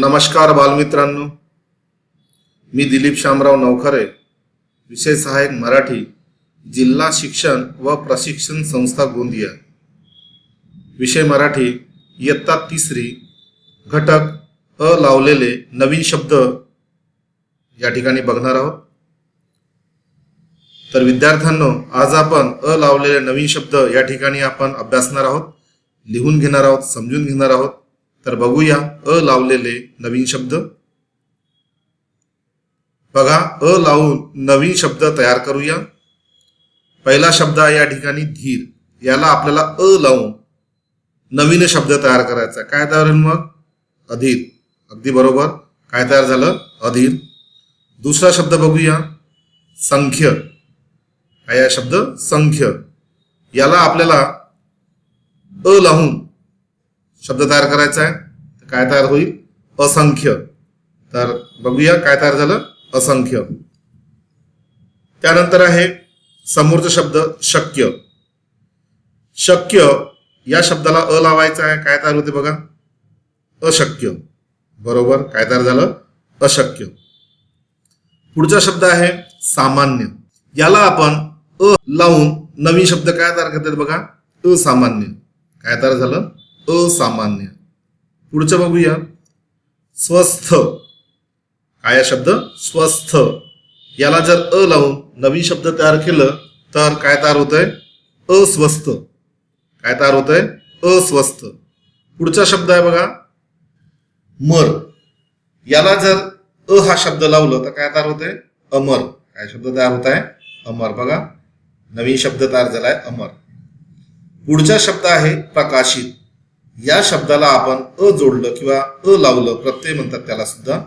नमस्कार बालमित्रांनो. मी दिलीप शामराव नवखरे विषय सहाय्यक मराठी जिल्हा शिक्षण व प्रशिक्षण संस्था गोंदिया. विषय मराठी इयत्ता तिसरी घटक अ लावलेले नवीन शब्द या ठिकाणी बघणार आहोत. तर विद्यार्थ्यांनो आज आपण अ लावलेले नवीन शब्द या ठिकाणी आपण अभ्यासणार आहोत लिहून घेणार आहोत समजून घेणार आहोत. तर बघूया अ लावलेले नवीन शब्द. बघा अ लावून नवीन शब्द तयार करूया. पहिला शब्द आहे या ठिकाणी धीर. याला आपल्याला अ लावून नवीन शब्द तयार करायचा आहे. काय तयार होईल मग? अधीर. अगदी बरोबर. काय तयार झालं? अधीर. दुसरा शब्द बघूया. संख्य. काय शब्द? संख्य. याला आपल्याला अ लावून शब्द तयार करायचा आहे. तर काय तयार होईल? असंख्य. तर बघूया काय तयार झालं? असंख्य. त्यानंतर आहे समोरचा शब्द शक्य. शक्य या शब्दाला अ लावायचा आहे. काय तयार होते बघा? अशक्य. बरोबर? काय तयार झालं? अशक्य. पुढचा शब्द आहे सामान्य. याला आपण अ लावून नवीन शब्द काय तयार करतात बघा? असामान्य. काय तयार झालं? असामान्य. पुढचं बघूया. स्वस्थ. काय शब्द? स्वस्थ. याला जर अ लावून नवीन शब्द तयार केलं तर काय तयार होतंय? अस्वस्थ. काय तयार होतंय? अस्वस्थ. पुढचा शब्द आहे बघा. मर. याला जर अ हा शब्द लावलं तर काय तयार होतंय? अमर. काय शब्द तयार होत आहे अमर. बघा. नवीन शब्द तयार झालाय अमर. पुढचा शब्द आहे प्रकाशित. या शब्दाला आपण अ जोडलं किंवा अ लावलं प्रत्यय म्हणतात त्याला सुद्धा.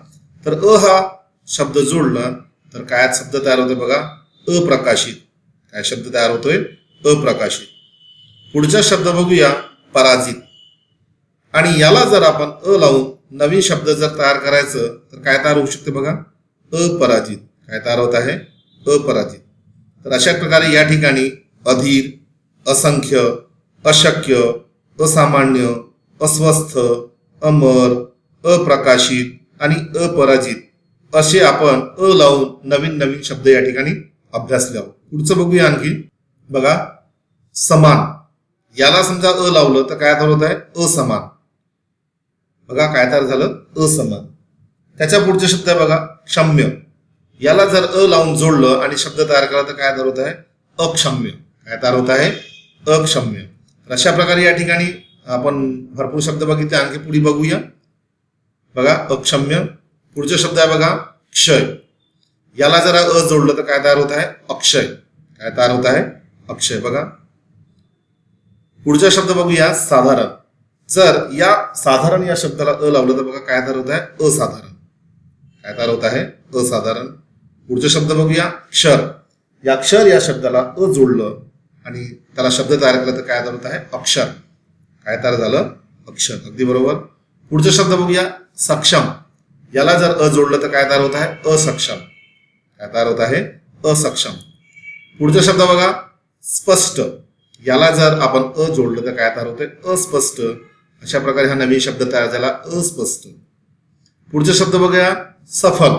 तर अ हा शब्द जोडला तर काय शब्द तयार होतोय बघा? अप्रकाशित. काय शब्द तयार होतोय? अप्रकाशित. पुढचा शब्द बघूया पराजित. आणि याला जर आपण अ लावून नवीन शब्द जर तयार करायचं तर काय तयार होऊ शकते बघा? अपराजित. काय तयार होत आहे? अपराजित. तर अशा प्रकारे या ठिकाणी अधीर असंख्य अशक्य असामान्य अस्वस्थ अमर अप्रकाशित आणि अपराजित असे आपण अ लावून नवीन नवीन शब्द या ठिकाणी अभ्यासले आहोत पुढचं बघूया आणखी. बघा समान. याला समजा अ लावलं तर काय तयार होत आहे? असमान. बघा काय तयार झालं? असमान. त्याच्या पुढचे शब्द आहे बघा क्षम्य. याला जर अ लावून जोडलं आणि शब्द तयार केला तर काय तयार होत आहे? अक्षम्य. काय तयार होत आहे? अक्षम्य. तर अशा प्रकारे या ठिकाणी आपण भरपूर शब्द बघितले आणखी पुढे बघूया. बघा अक्षम्य. पुढचा शब्द आहे बघा क्षय. याला जरा अ जोडलं तर काय तयार होत आहे? अक्षय. काय तयार होत आहे? अक्षय. बघा. पुढचा शब्द बघूया साधारण. जर या साधारण या शब्दाला अ लावलं तर बघा काय तयार होत आहे? असाधारण. काय तयार होत आहे? असाधारण. पुढचा शब्द बघूया क्षर. या क्षर या शब्दाला अ जोडलं आणि त्याला शब्द तयार केला तर काय तयार होत आहे? अक्षर. काय तयार झालं? अक्षर. अगदी बरोबर. पुढचा शब्द बघूया. सक्षम. याला जर अ जोडलं तर काय तयार होत आहे? असक्षम. काय तयार होत आहे? असक्षम. पुढचा शब्द बघा. स्पष्ट. याला जर आपण अ जोडलं तर काय तयार होते अस्पष्ट. अशा प्रकारे हा नवीन शब्द तयार झाला. अस्पष्ट. पुढचा शब्द बघूया. सफल.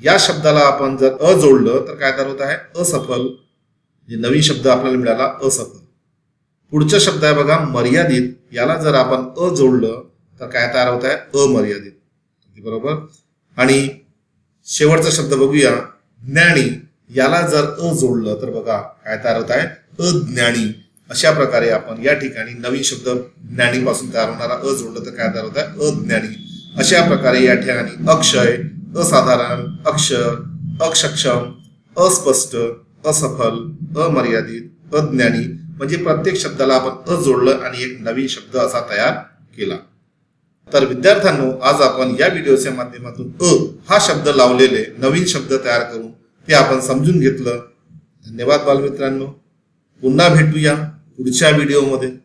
या शब्दाला आपण जर अ जोडलं तर काय तयार होत आहे? असफल. नवीन शब्द आपल्याला मिळाला असफल. पुढचा शब्द आहे बघा मर्यादित. याला जर आपण अ जोडलं तर काय तयार होत आहे? अमर्यादित. बरोबर? आणि शेवटचा शब्द बघूया. ज्ञानी. याला जर अ जोडलं तर बघा काय तयार होत आहे? अज्ञानी. अशा प्रकारे आपण या ठिकाणी नवीन शब्द ज्ञानीपासून तयार होणारा अ जोडलं तर काय तयार होत आहे? अज्ञानी. अशा प्रकारे या ठिकाणी अक्षय असाधारण अक्षर अक्षक्षम अस्पष्ट असफल अमर्यादित अज्ञानी म्हणजे प्रत्येक शब्दाला आपण अ जोडलं आणि एक नवीन शब्द असा तयार केला. तर विद्यार्थ्यांनो आज आपण या व्हिडिओच्या माध्यमातून अ हा शब्द लावलेले नवीन शब्द तयार करून ते आपण समजून घेतलं. धन्यवाद बालमित्रांनो. पुन्हा भेटूया पुढच्या व्हिडिओमध्ये.